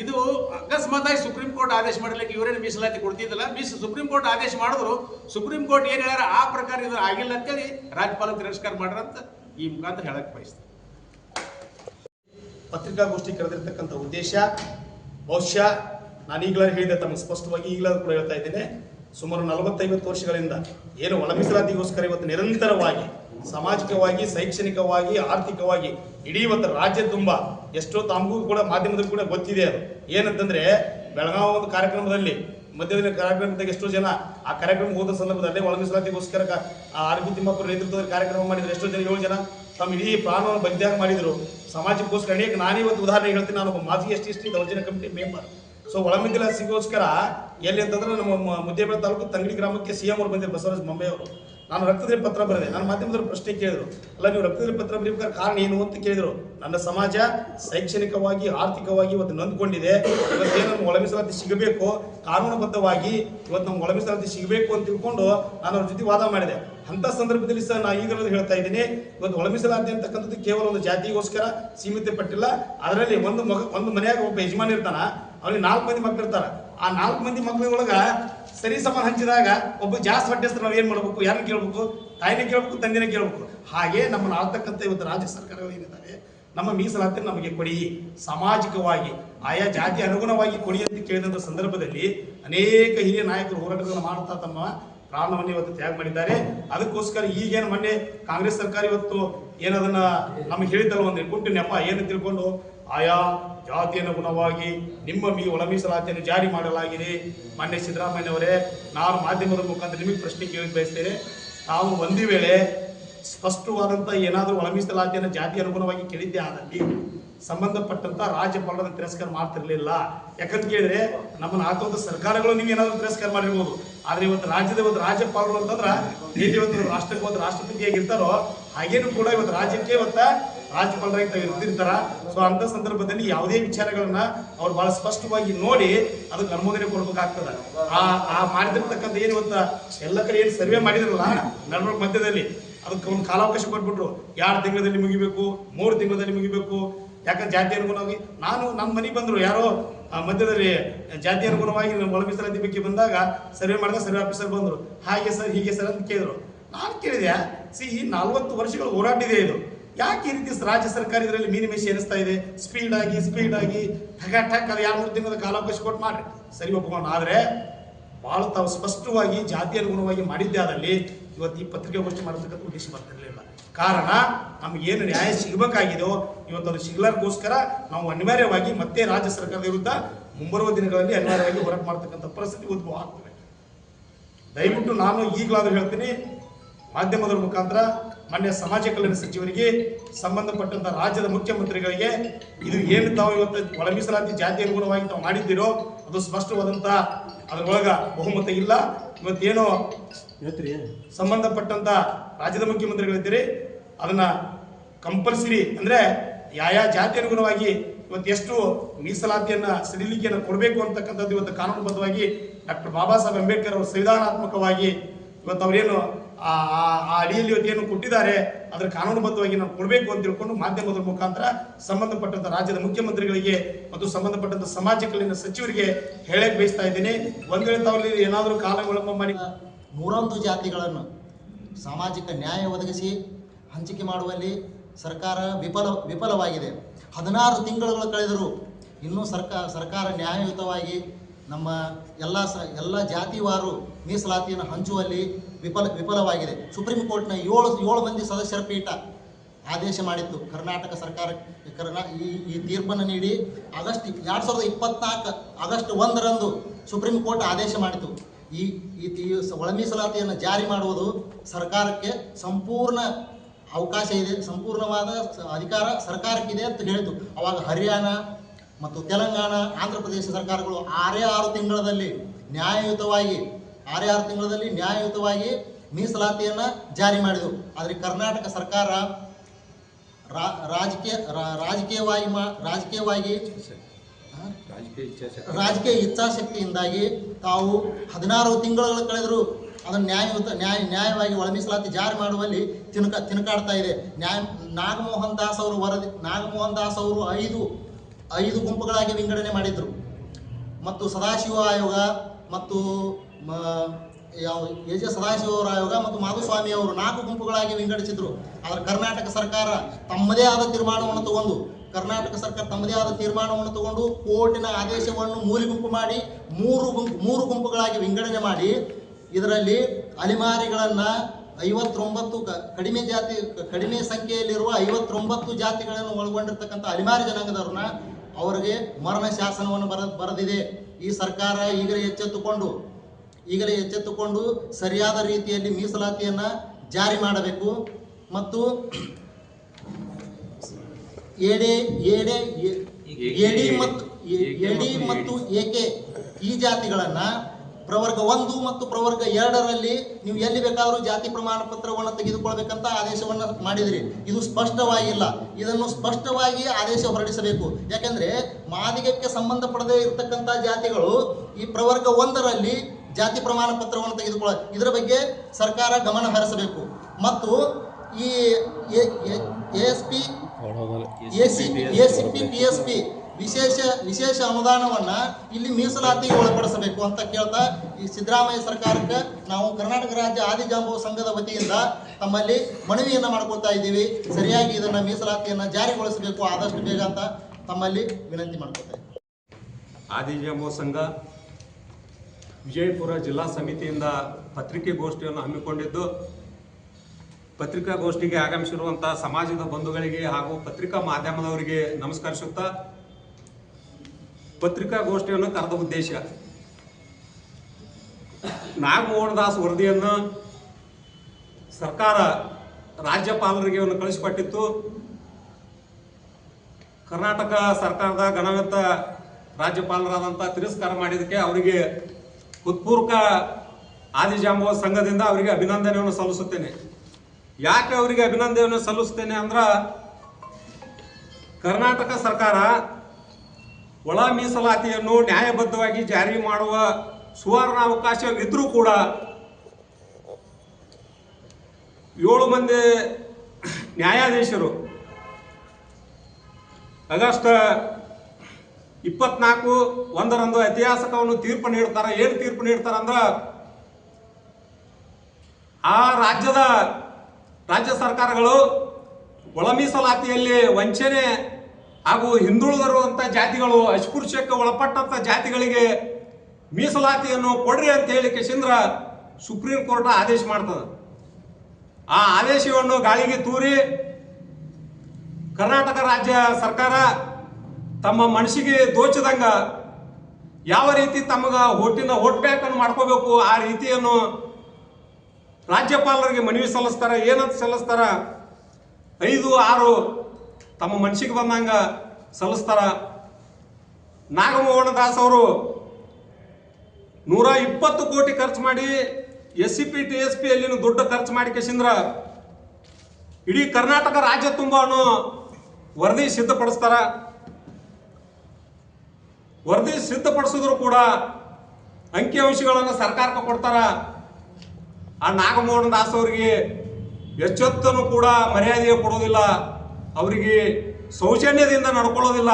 ಇದು ಅಕಸ್ಮಾತಾಗಿ ಸುಪ್ರೀಂ ಕೋರ್ಟ್ ಆದೇಶ ಮಾಡಲಿಕ್ಕೆ ಇವರೇನು ಮೀಸಲಾತಿ ಕೊಡ್ತಿದ್ದಿಲ್ಲ. ಮೀಸ್ ಸುಪ್ರೀಂ ಕೋರ್ಟ್ ಆದೇಶ ಮಾಡಿದ್ರು. ಸುಪ್ರೀಂ ಕೋರ್ಟ್ ಏನು ಹೇಳ್ಯಾರ? ಆ ಪ್ರಕಾರ ಇದು ಆಗಿಲ್ಲ ಅಂತೇಳಿ ರಾಜ್ಯಪಾಲ ತಿರಸ್ಕಾರ ಮಾಡ್ರ ಅಂತ ಈ ಮುಖಾಂತರ ಹೇಳಕ್ ಬಯಸ್ತೀನಿ. ಪತ್ರಿಕಾಗೋಷ್ಠಿ ಕರೆದಿರ್ತಕ್ಕಂಥ ಉದ್ದೇಶ, ಬಹುಶಃ ನಾನು ಈಗಲೇ ಹೇಳಿದೆ, ತಮಗೆ ಸ್ಪಷ್ಟವಾಗಿ ಈಗಲಾದ್ರೂ ಕೂಡ ಹೇಳ್ತಾ ಇದ್ದೇನೆ. ಸುಮಾರು ನಲವತ್ತೈವತ್ತು ವರ್ಷಗಳಿಂದ ಏನು ಒಳ ಮೀಸಲಾತಿಗೋಸ್ಕರ ಇವತ್ತು ನಿರಂತರವಾಗಿ ಸಾಮಾಜಿಕವಾಗಿ, ಶೈಕ್ಷಣಿಕವಾಗಿ, ಆರ್ಥಿಕವಾಗಿ, ಇಡೀ ಇವತ್ತು ರಾಜ್ಯ ತುಂಬ. ಎಷ್ಟೋ ತಮಗೂ ಕೂಡ ಮಾಧ್ಯಮದಲ್ಲಿ ಕೂಡ ಗೊತ್ತಿದೆ ಅದು. ಏನಂತಂದ್ರೆ, ಬೆಳಗಾವಿ ಒಂದು ಕಾರ್ಯಕ್ರಮದಲ್ಲಿ ಮಧ್ಯದಲ್ಲಿ ಕಾರ್ಯಕ್ರಮದಾಗ ಎಷ್ಟೋ ಜನ ಆ ಕಾರ್ಯಕ್ರಮ ಹೋದ ಸಂದರ್ಭದಲ್ಲಿ ಒಳ ಮೀಸಲಾತಿಗೋಸ್ಕರ ಆ ಬಿ ನೇತೃತ್ವದ ನೇತೃತ್ವದಲ್ಲಿ ಕಾರ್ಯಕ್ರಮ ಮಾಡಿದ್ರು. ಎಷ್ಟೋ ಜನ ಏಳು ಜನ ತಮ್ಮ ಇಡೀ ಪ್ರಾಣವನ್ನು ಬಲಿದಾನ ಮಾಡಿದ್ರು. ಸಮಾಜಕ್ಕೋಸ್ಕರ ಅನೇಕ ನಾನೇ ಇವತ್ತು ಉದಾಹರಣೆ ಹೇಳ್ತೀನಿ. ನಾನು ಒಬ್ಬ ಮಾಜಿ S T committee member. So ಒಳಮಿಂದಿಲಾಸಿಗೋಸ್ಕರ ಎಲ್ಲಿ ಅಂತಂದ್ರೆ ನಮ್ಮ ಮುದ್ದೇಬೇಳೆ ತಾಲೂಕು ತಂಗಡಿ ಗ್ರಾಮಕ್ಕೆ ಸಿ ಎಂ ಅವರು ಬಂದಿದ್ದಾರೆ ಬಸವರಾಜ ಅವರು. ನಾನು ರಕ್ತದಲ್ಲಿ ಪತ್ರ ಬರೆದೆ. ನಾನು ಮಾಧ್ಯಮದಲ್ಲಿ ಪ್ರಶ್ನೆ ಕೇಳಿದ್ರು. ಅಲ್ಲ, ನೀವು ರಕ್ತದಲ್ಲಿ ಪತ್ರ ಬರೀಬೇಕಾದ್ರೆ ಕಾರಣ ಏನು ಅಂತ ಕೇಳಿದ್ರು. ನನ್ನ ಸಮಾಜ ಶೈಕ್ಷಣಿಕವಾಗಿ, ಆರ್ಥಿಕವಾಗಿ ಇವತ್ತು ನೊಂದ್ಕೊಂಡಿದೆ. ಇವತ್ತೇನು ನಮ್ಗೆ ಒಳಮೀಸಲಾತಿ ಸಿಗಬೇಕು, ಕಾನೂನುಬದ್ಧವಾಗಿ ಇವತ್ತು ನಮ್ಗೆ ಒಳಮೀಸಲಾತಿ ಸಿಗಬೇಕು ಅಂತ ತಿಳ್ಕೊಂಡು ನಾನು ಅವ್ರ ಜೊತೆ ವಾದ ಮಾಡಿದೆ. ಅಂತ ಸಂದರ್ಭದಲ್ಲಿ ಸಹ ನಾ ಈಗಲೂ ಹೇಳ್ತಾ ಇದ್ದೀನಿ. ಇವತ್ತು ಒಳಮೀಸಲಾತಿ ಅಂತಕ್ಕಂಥದ್ದು ಕೇವಲ ಒಂದು ಜಾತಿಗೋಸ್ಕರ ಸೀಮಿತ ಪಟ್ಟಿಲ್ಲ. ಅದರಲ್ಲಿ ಒಂದು ಮಗ, ಒಂದು ಮನೆಯಾಗ ಒಬ್ಬ ಯಜಮಾನ ಇರ್ತಾನ. ಅವ್ರಿಗೆ ನಾಲ್ಕು ಮಂದಿ ಮಕ್ಕಳು ಇರ್ತಾರೆ. ಆ ನಾಲ್ಕು ಮಂದಿ ಮಕ್ಕಳೊಳಗ ಸರಿ ಸಮಾನ ಹಂಚಿದಾಗ ಒಬ್ಬ ಜಾಸ್ತಿ ಹೊಟ್ಟೆಸ್ತ್ರ ನಾವು ಏನ್ ಮಾಡ್ಬೇಕು? ಯಾರನ್ನ ಕೇಳ್ಬೇಕು? ತಾಯಿನ ಕೇಳ್ಬೇಕು, ತಂದಿನ ಕೇಳ್ಬೇಕು. ಹಾಗೆ ನಮ್ಮನ್ನು ಆಳ್ತಕ್ಕಂಥ ಇವತ್ತು ರಾಜ್ಯ ಸರ್ಕಾರಗಳು ಏನಿದ್ದಾವೆ ನಮ್ಮ ಮೀಸಲಾತಿ ನಮಗೆ ಕೊಡಿ. ಸಾಮಾಜಿಕವಾಗಿ, ಆಯಾ ಜಾತಿ ಅನುಗುಣವಾಗಿ ಕೊಡಿ ಅಂತ ಕೇಳಿದಂಥ ಸಂದರ್ಭದಲ್ಲಿ ಅನೇಕ ಹಿರಿಯ ನಾಯಕರು ಹೋರಾಟಗಳನ್ನು ಮಾಡ್ತಾ ತಮ್ಮ ಪ್ರಾಣವನ್ನು ಇವತ್ತು ತ್ಯಾಗ ಮಾಡಿದ್ದಾರೆ. ಅದಕ್ಕೋಸ್ಕರ ಈಗೇನು ಮೊನ್ನೆ ಕಾಂಗ್ರೆಸ್ ಸರ್ಕಾರ ಇವತ್ತು ಏನದನ್ನ ನಮಗೆ ಹೇಳಿದ್ದಲ್ಲ ಒಂದು ಕುಂಟು ನೆಪ, ಏನು ತಿಳ್ಕೊಂಡು, ಆಯಾ ಜಾತಿ ಅನುಗುಣವಾಗಿ ನಿಮ್ಮ ಮೀ ಒಳ ಮೀಸಲಾತಿಯನ್ನು ಜಾರಿ ಮಾಡಲಾಗಿದೆ. ಮಾನ್ಯ ಸಿದ್ದರಾಮಯ್ಯವರೇ ನಾನು ಮಾಧ್ಯಮದ ಮುಖಾಂತರ ನಿಮಗೆ ಪ್ರಶ್ನೆ ಕೇಳಿ ಬಯಸ್ತೇನೆ. ನಾವು ಒಂದು ವೇಳೆ ಸ್ಪಷ್ಟವಾದಂಥ ಏನಾದರೂ ಒಳ ಮೀಸಲಾತಿಯನ್ನು ಜಾತಿ ಅನುಗುಣವಾಗಿ ಕೇಳಿದ್ದೆ ಆದಲ್ಲಿ ಸಂಬಂಧಪಟ್ಟಂಥ ರಾಜ್ಯಪಾಲರನ್ನು ತಿರಸ್ಕಾರ ಮಾಡ್ತಿರಲಿಲ್ಲ. ಯಾಕಂತ ಕೇಳಿದ್ರೆ ನಮ್ಮನ್ನು ಹಾಕೋದ ಸರ್ಕಾರಗಳು ನೀವು ಏನಾದರೂ ತಿರಸ್ಕಾರ ಮಾಡಿರ್ಬೋದು. ಆದರೆ ಇವತ್ತು ರಾಜ್ಯದ ಒಂದು ರಾಜ್ಯಪಾಲರು ಅಂತಂದ್ರೆ ಇವತ್ತು ರಾಷ್ಟ್ರಕ್ಕೆ ಒಂದು ರಾಷ್ಟ್ರಪತಿಯಾಗಿರ್ತಾರೋ ಹಾಗೇನು ಕೂಡ ಇವತ್ತು ರಾಜ್ಯಕ್ಕೆ ಇವತ್ತ ರಾಜ್ಯಪಾಲರಾಗಿ ಇರ್ತಿರ್ತಾರ. ಸೊ ಅಂತ ಸಂದರ್ಭದಲ್ಲಿ ಯಾವುದೇ ವಿಚಾರಗಳನ್ನ ಅವ್ರು ಬಹಳ ಸ್ಪಷ್ಟವಾಗಿ ನೋಡಿ ಅದಕ್ಕೆ ಅನುಮೋದನೆ ಕೊಡ್ಬೇಕಾಗ್ತದ. ಆ ಆ ಮಾಡಿದಿರ್ತಕ್ಕಂಥ ಏನು ಇವತ್ತ ಎಲ್ಲ ಕಡೆ ಏನು ಸರ್ವೆ ಮಾಡಿದ್ರಲ್ಲ ನಡುವ ಮಧ್ಯದಲ್ಲಿ, ಅದಕ್ಕೆ ಒಂದು ಕಾಲಾವಕಾಶ ಕೊಟ್ಬಿಟ್ರು. ಎರಡು ತಿಂಗಳಲ್ಲಿ ಮುಗಿಬೇಕು, ಮೂರು ತಿಂಗಳಲ್ಲಿ ಮುಗಿಬೇಕು. ಯಾಕಂದ್ರೆ ಜಾತಿ ಅನುಗುಣವಾಗಿ? ನಾನು ನಮ್ಮ ಮನೆಗೆ ಬಂದರು, ಯಾರೋ ಮಧ್ಯದಲ್ಲಿ ಜಾತಿ ಅನುಗುಣವಾಗಿ ಒಳ ಮೀಸಲಾತಿ ಬಗ್ಗೆ ಬಂದಾಗ ಸರ್ವೆ ಮಾಡಿದಾಗ ಸರ್ವೆ ಆಫೀಸರ್ ಬಂದರು. ಹಾಗೆ ಸರ್, ಹೀಗೆ ಸರ್ ಅಂತ ಕೇಳಿದ್ರು. ನಾನು ಕೇಳಿದೆ, ಸಿ ನಲ್ವತ್ತು ವರ್ಷಗಳು ಹೋರಾಟ ಇದೆ ಇದು? ಯಾಕೆ ಈ ರೀತಿ ರಾಜ್ಯ ಸರ್ಕಾರ ಇದರಲ್ಲಿ ಮೀನಿಮೇಷ ಎನಿಸ್ತಾ ಇದೆ? ಸ್ಪೀಡ್ ಆಗಿ ಸ್ಪೀಡ್ ಆಗಿ, ಠಕ, ಠಕ್ ಅದು ಎರಡು ಮೂರು ತಿಂಗಳ ಕಾಲಾವಕಾಶ ಕೊಟ್ಟು ಮಾಡ್ರಿ. ಸರಿ ಒಪ್ಕೊಂಡು. ಆದರೆ ಭಾಳ ತಾವು ಸ್ಪಷ್ಟವಾಗಿ ಜಾತಿ ಅನುಗುಣವಾಗಿ ಮಾಡಿದ್ದೆ ಅದರಲ್ಲಿ ಇವತ್ತು ಈ ಪತ್ರಿಕಾಗೋಷ್ಠಿ ಮಾಡತಕ್ಕಂಥ ಉದ್ದೇಶ ಬರ್ತಿರಲಿಲ್ಲ ಕಾರಣ ನಮ್ಗೆ ಏನು ನ್ಯಾಯ ಸಿಗಬೇಕಾಗಿದೆಯೋ ಇವತ್ತು ಅದು ಸಿಗ್ಲಾರ್ಗೋಸ್ಕರ ನಾವು ಅನಿವಾರ್ಯವಾಗಿ ಮತ್ತೆ ರಾಜ್ಯ ಸರ್ಕಾರದ ವಿರುದ್ಧ ಮುಂಬರುವ ದಿನಗಳಲ್ಲಿ ಅನಿವಾರ್ಯವಾಗಿ ಹೋರಾಟ ಮಾಡ್ತಕ್ಕಂಥ ಪರಿಸ್ಥಿತಿ ಉದ್ಭವ ಆಗ್ತದೆ. ದಯವಿಟ್ಟು ನಾನು ಈಗಲಾದರೂ ಹೇಳ್ತೀನಿ ಮಾಧ್ಯಮದ ಮುಖಾಂತರ ಮಾನ್ಯ ಸಮಾಜ ಕಲ್ಯಾಣ ಸಚಿವರಿಗೆ ಸಂಬಂಧಪಟ್ಟಂತ ರಾಜ್ಯದ ಮುಖ್ಯಮಂತ್ರಿಗಳಿಗೆ ಇದು ಏನು ತಾವು ಇವತ್ತು ಒಳ ಮೀಸಲಾತಿ ಜಾತಿ ಅನುಗುಣವಾಗಿ ತಾವು ಮಾಡಿದ್ದೀರೋ ಅದು ಸ್ಪಷ್ಟವಾದಂತ ಅದರೊಳಗ ಬಹುಮತ ಇಲ್ಲ. ಇವತ್ತೇನು ಸಂಬಂಧಪಟ್ಟಂತ ರಾಜ್ಯದ ಮುಖ್ಯಮಂತ್ರಿಗಳಿದ್ದೀರಿ ಅದನ್ನ ಕಂಪಲ್ಸರಿ ಅಂದ್ರೆ ಯಾವ ಜಾತಿ ಅನುಗುಣವಾಗಿ ಇವತ್ತು ಎಷ್ಟು ಮೀಸಲಾತಿಯನ್ನ ಸಡಿಲಿಕೆಯನ್ನು ಕೊಡಬೇಕು ಅಂತಕ್ಕಂಥದ್ದು ಇವತ್ತು ಕಾನೂನುಬದ್ಧವಾಗಿ ಡಾಕ್ಟರ್ ಬಾಬಾ ಸಾಹೇಬ್ ಅಂಬೇಡ್ಕರ್ ಅವರು ಸಂವಿಧಾನಾತ್ಮಕವಾಗಿ ಇವತ್ತು ಅವರೇನು ಆ ಅಡಿಯಲ್ಲಿ ಇವತ್ತೇನು ಕೊಟ್ಟಿದ್ದಾರೆ, ಅದರ ಕಾನೂನುಬದ್ಧವಾಗಿ ನಾವು ಕೊಡಬೇಕು ಅಂತ ತಿಳ್ಕೊಂಡು ಮಾಧ್ಯಮದ ಮುಖಾಂತರ ಸಂಬಂಧಪಟ್ಟಂತ ರಾಜ್ಯದ ಮುಖ್ಯಮಂತ್ರಿಗಳಿಗೆ ಮತ್ತು ಸಂಬಂಧಪಟ್ಟಂತ ಸಮಾಜ ಕಲ್ಯಾಣ ಸಚಿವರಿಗೆ ಹೇಳಕ್ ಬಯಸ್ತಾ ಇದ್ದೀನಿ. ಒಂದೇಳೆ ವೇಳೆ ಏನಾದರೂ ಕಾಲ ವಿಳಂಬ ಮಾಡಿ. ನೂರೊಂದು ಜಾತಿಗಳನ್ನು ಸಾಮಾಜಿಕ ನ್ಯಾಯ ಒದಗಿಸಿ ಹಂಚಿಕೆ ಮಾಡುವಲ್ಲಿ ಸರ್ಕಾರ ವಿಫಲ, ವಿಫಲವಾಗಿದೆ. ಹದಿನಾರು ತಿಂಗಳುಗಳು ಕಳೆದರೂ ಇನ್ನೂ ಸರ್ಕಾರ ಸರ್ಕಾರ ನ್ಯಾಯಯುತವಾಗಿ ನಮ್ಮ ಎಲ್ಲ ಸ, ಎಲ್ಲ ಜಾತಿವಾರು ಮೀಸಲಾತಿಯನ್ನು ಹಂಚುವಲ್ಲಿ ವಿಫಲ, ವಿಫಲವಾಗಿದೆ. ಸುಪ್ರೀಂ ಕೋರ್ಟ್ನ ಏಳು ಏಳು ಮಂದಿ ಸದಸ್ಯರ ಪೀಠ ಆದೇಶ ಮಾಡಿತ್ತು. ಕರ್ನಾಟಕ ಸರ್ಕಾರ, ಕರ್ನಾ, ಈ ಈ ತೀರ್ಪನ್ನು ನೀಡಿ ಆಗಸ್ಟ್ ಎರಡು ಸಾವಿರದ ಇಪ್ಪತ್ನಾಲ್ಕು ಆಗಸ್ಟ್ ಒಂದರಂದು ಸುಪ್ರೀಂ ಕೋರ್ಟ್ ಆದೇಶ ಮಾಡಿತು. ಈ ಈ ಒಳ ಮೀಸಲಾತಿಯನ್ನು ಜಾರಿ ಮಾಡುವುದು ಸರ್ಕಾರಕ್ಕೆ ಸಂಪೂರ್ಣ ಅವಕಾಶ ಇದೆ. ಸಂಪೂರ್ಣವಾದ ಅಧಿಕಾರ ಸರ್ಕಾರಕ್ಕಿದೆ ಅಂತ ಹೇಳಿತು ಅವಾಗ ಹರಿಯಾಣ ಮತ್ತು ತೆಲಂಗಾಣ ಆಂಧ್ರ ಪ್ರದೇಶ ಸರ್ಕಾರಗಳು ಆರೇ ಆರು ತಿಂಗಳಲ್ಲಿ ನ್ಯಾಯಯುತವಾಗಿ ಆರೇ ಆರು ತಿಂಗಳಲ್ಲಿ ನ್ಯಾಯಯುತವಾಗಿ ಮೀಸಲಾತಿಯನ್ನು ಜಾರಿ ಮಾಡಿದವು. ಆದರೆ ಕರ್ನಾಟಕ ಸರ್ಕಾರ ರಾಜಕೀಯ ರಾಜಕೀಯವಾಗಿ ಮಾ ರಾಜಕೀಯವಾಗಿ ರಾಜಕೀಯ ಇಚ್ಛಾಶಕ್ತಿಯಿಂದಾಗಿ ತಾವು ಹದಿನಾರು ತಿಂಗಳುಗಳು ಕಳೆದರೂ ಅದನ್ನು ನ್ಯಾಯಯುತ ನ್ಯಾಯ ನ್ಯಾಯವಾಗಿ ಒಳ ಮೀಸಲಾತಿ ಜಾರಿ ಮಾಡುವಲ್ಲಿ ತಿನ್ಕ ತಿನ್ಕಾಡ್ತಾ ಇದೆ. ನ್ಯಾಯ ನಾಗಮೋಹನ್ ದಾಸ್ ಅವರು ವರದಿ ನಾಗಮೋಹನ್ ದಾಸ್ ಅವರು ಐದು ಐದು ಗುಂಪುಗಳಾಗಿ ವಿಂಗಡಣೆ ಮಾಡಿದ್ರು. ಮತ್ತು ಸದಾಶಿವ ಆಯೋಗ ಮತ್ತು ಯಾವ ಎ ಜೆ ಸದಾಶಿವ ಆಯೋಗ ಮತ್ತು ಮಾಧುಸ್ವಾಮಿ ಅವರು ನಾಲ್ಕು ಗುಂಪುಗಳಾಗಿ ವಿಂಗಡಿಸಿದ್ರು. ಆದರೆ ಕರ್ನಾಟಕ ಸರ್ಕಾರ ತಮ್ಮದೇ ಆದ ತೀರ್ಮಾನವನ್ನು ತಗೊಂಡು, ಕರ್ನಾಟಕ ಸರ್ಕಾರ ತಮ್ಮದೇ ಆದ ತೀರ್ಮಾನವನ್ನು ತಗೊಂಡು ಕೋರ್ಟಿನ ಆದೇಶವನ್ನು ಮೂಲಿ ಗುಂಪು ಮಾಡಿ, ಮೂರು ಗುಂಪು, ಮೂರು ಗುಂಪುಗಳಾಗಿ ವಿಂಗಡಣೆ ಮಾಡಿ, ಇದರಲ್ಲಿ ಅಲಿಮಾರಿಗಳನ್ನು ಐವತ್ತೊಂಬತ್ತು ಕಡಿಮೆ ಜಾತಿ ಕಡಿಮೆ ಸಂಖ್ಯೆಯಲ್ಲಿರುವ ಐವತ್ತೊಂಬತ್ತು ಜಾತಿಗಳನ್ನು ಒಳಗೊಂಡಿರ್ತಕ್ಕಂಥ ಅಲಿಮಾರಿ ಜನಾಂಗದವ್ರನ್ನ ಅವರಿಗೆ ಮರಣ ಶಾಸನವನ್ನು ಬರ ಬರೆದಿದೆ. ಈ ಸರ್ಕಾರ ಈಗಲೇ ಎಚ್ಚೆತ್ತುಕೊಂಡು ಈಗಲೇ ಎಚ್ಚೆತ್ತುಕೊಂಡು ಸರಿಯಾದ ರೀತಿಯಲ್ಲಿ ಮೀಸಲಾತಿಯನ್ನು ಜಾರಿ ಮಾಡಬೇಕು. ಮತ್ತು ಎಡೆ ಎಡೆ ಎಡಿ ಮತ್ತು ಎಡಿ ಮತ್ತು ಏಕೆ ಈ ಜಾತಿಗಳನ್ನ ಪ್ರವರ್ಗ ಒಂದು ಮತ್ತು ಪ್ರವರ್ಗ ಎರಡರಲ್ಲಿ ನೀವು ಎಲ್ಲಿ ಬೇಕಾದರೂ ಜಾತಿ ಪ್ರಮಾಣ ಪತ್ರವನ್ನು ತೆಗೆದುಕೊಳ್ಬೇಕಂತ ಆದೇಶವನ್ನು ಮಾಡಿದಿರಿ. ಇದು ಸ್ಪಷ್ಟವಾಗಿಲ್ಲ. ಇದನ್ನು ಸ್ಪಷ್ಟವಾಗಿ ಆದೇಶ ಹೊರಡಿಸಬೇಕು. ಯಾಕಂದ್ರೆ ಮಾದಿಗಕ್ಕೆ ಸಂಬಂಧಪಡದೇ ಇರತಕ್ಕಂಥ ಜಾತಿಗಳು ಈ ಪ್ರವರ್ಗ ಒಂದರಲ್ಲಿ ಜಾತಿ ಪ್ರಮಾಣ ಪತ್ರವನ್ನು ತೆಗೆದುಕೊಳ್ಳ ಇದರ ಬಗ್ಗೆ ಸರ್ಕಾರ ಗಮನ ಹರಿಸಬೇಕು. ಮತ್ತು ಈ S P SCP P S P ವಿಶೇಷ ವಿಶೇಷ ಅನುದಾನವನ್ನು ಇಲ್ಲಿ ಮೀಸಲಾತಿಗೆ ಒಳಪಡಿಸಬೇಕು ಅಂತ ಕೇಳ್ತಾ ಈ ಸಿದ್ದರಾಮಯ್ಯ ಸರ್ಕಾರಕ್ಕೆ ನಾವು ಕರ್ನಾಟಕ ರಾಜ್ಯ ಆದಿಜಾಂಬವ ಸಂಘದ ವತಿಯಿಂದ ತಮ್ಮಲ್ಲಿ ಮನವಿಯನ್ನ ಮಾಡ್ಕೊಳ್ತಾ ಇದ್ದೀವಿ. ಸರಿಯಾಗಿ ಇದನ್ನ ಮೀಸಲಾತಿಯನ್ನ ಜಾರಿಗೊಳಿಸಬೇಕು, ಆದಷ್ಟು ಬೇಗ ಅಂತ ತಮ್ಮಲ್ಲಿ ವಿನಂತಿ ಮಾಡ್ಕೊಳ್ತಾ ಇದ್ದೀವಿ. ಆದಿಜಾಂಬವ ಸಂಘ ವಿಜಯಪುರ ಜಿಲ್ಲಾ ಸಮಿತಿಯಿಂದ ಪತ್ರಿಕೆಗೋಷ್ಠಿಯನ್ನು ಹಮ್ಮಿಕೊಂಡಿದ್ದು, ಪತ್ರಿಕಾಗೋಷ್ಠಿಗೆ ಆಗಮಿಸಿರುವಂಥ ಸಮಾಜದ ಬಂಧುಗಳಿಗೆ ಹಾಗೂ ಪತ್ರಿಕಾ ಮಾಧ್ಯಮದವರಿಗೆ ನಮಸ್ಕರಿಸುತ್ತಾ ಪತ್ರಿಕಾಗೋಷ್ಠಿಯನ್ನು ಕರೆದ ಉದ್ದೇಶ. ನಾಗಮೋಹನ್ ದಾಸ್ ವರದಿಯನ್ನು ಸರ್ಕಾರ ರಾಜ್ಯಪಾಲರಿಗೆ ಒಂದು ಕಳಿಸಿಕೊಟ್ಟಿತ್ತು. ಕರ್ನಾಟಕ ಸರ್ಕಾರದ ಗಣವಂತ ರಾಜ್ಯಪಾಲರಾದಂಥ ತಿರಸ್ಕಾರ ಮಾಡಿದ್ದಕ್ಕೆ ಅವರಿಗೆ ಹೃತ್ಪೂರ್ವಕ ಆದಿಜಾಂಬವ ಸಂಘದಿಂದ ಅವರಿಗೆ ಅಭಿನಂದನೆಯನ್ನು ಸಲ್ಲಿಸುತ್ತೇನೆ. ಯಾಕೆ ಅವರಿಗೆ ಅಭಿನಂದನೆಯನ್ನು ಸಲ್ಲಿಸುತ್ತೇನೆ ಅಂದ್ರ, ಕರ್ನಾಟಕ ಸರ್ಕಾರ ಒಳ ಮೀಸಲಾತಿಯನ್ನು ನ್ಯಾಯಬದ್ಧವಾಗಿ ಜಾರಿ ಮಾಡುವ ಸುವರ್ಣಾವಕಾಶವಿದ್ರೂ ಕೂಡ ಏಳು ಮಂದಿ ನ್ಯಾಯಾಧೀಶರು ಆಗಸ್ಟ್ ಇಪ್ಪತ್ನಾಲ್ಕು ಒಂದರಂದು ಐತಿಹಾಸಿಕವನ್ನು ತೀರ್ಪು ನೀಡ್ತಾರೆ. ಏನು ತೀರ್ಪು ನೀಡ್ತಾರೆ ಅಂದ್ರೆ ಆ ರಾಜ್ಯದ ರಾಜ್ಯ ಸರ್ಕಾರಗಳು ಒಳ ಮೀಸಲಾತಿಯಲ್ಲಿ ವಂಚನೆ ಹಾಗೂ ಹಿಂದುಳಿದಿರುವಂಥ ಜಾತಿಗಳು, ಅಸ್ಪೃಶ್ಯಕ್ಕೆ ಒಳಪಟ್ಟಂಥ ಜಾತಿಗಳಿಗೆ ಮೀಸಲಾತಿಯನ್ನು ಕೊಡ್ರಿ ಅಂತ ಹೇಳಿ ಕೇಶಂದ್ರ ಸುಪ್ರೀಂ ಕೋರ್ಟ್ ಆದೇಶ ಮಾಡ್ತದೆ. ಆ ಆದೇಶವನ್ನು ಗಾಳಿಗೆ ತೂರಿ ಕರ್ನಾಟಕ ರಾಜ್ಯ ಸರ್ಕಾರ ತಮ್ಮ ಮನಸ್ಸಿಗೆ ದೋಚದಂಗ ಯಾವ ರೀತಿ ತಮಗ ಹೊಟ್ಟಿನ ವೋಟ್ ಬ್ಯಾಕನ್ನು ಮಾಡ್ಕೋಬೇಕು, ಆ ರೀತಿಯನ್ನು ರಾಜ್ಯಪಾಲರಿಗೆ ಮನವಿ ಸಲ್ಲಿಸ್ತಾರೆ, ಏನಂತ ಸಲ್ಲಿಸ್ತಾರ? ಐದು ಆರು ತಮ್ಮ ಮನಸ್ಸಿಗೆ ಬಂದಂಗ ಸಲ್ಲಿಸ್ತಾರ. ನಾಗಮೋಹನ ದಾಸ್ ಅವರು ನೂರ ಇಪ್ಪತ್ತು ಕೋಟಿ ಖರ್ಚು ಮಾಡಿ S C P T S P ಅಲ್ಲಿನ ದೊಡ್ಡ ಖರ್ಚು ಮಾಡಿ ಕೇಸಿಂದ್ರ ಇಡೀ ಕರ್ನಾಟಕ ರಾಜ್ಯ ತುಂಬ ಅನ್ನೋ ವರದಿ ಸಿದ್ಧಪಡಿಸ್ತಾರ. ವರದಿ ಸಿದ್ಧಪಡಿಸಿದ್ರು ಕೂಡ ಅಂಕಿಅಂಶಗಳನ್ನು ಸರ್ಕಾರಕ್ಕೆ ಕೊಡ್ತಾರ. ಆ ನಾಗಮೋಹನ ದಾಸ್ ಅವರಿಗೆ ಎಚ್ಚೆತ್ತನು ಕೂಡ ಮರ್ಯಾದೆ ಕೊಡೋದಿಲ್ಲ ಅವರಿಗೆ ಸೌಜನ್ಯದಿಂದ ನಡ್ಕೊಳ್ಳೋದಿಲ್ಲ.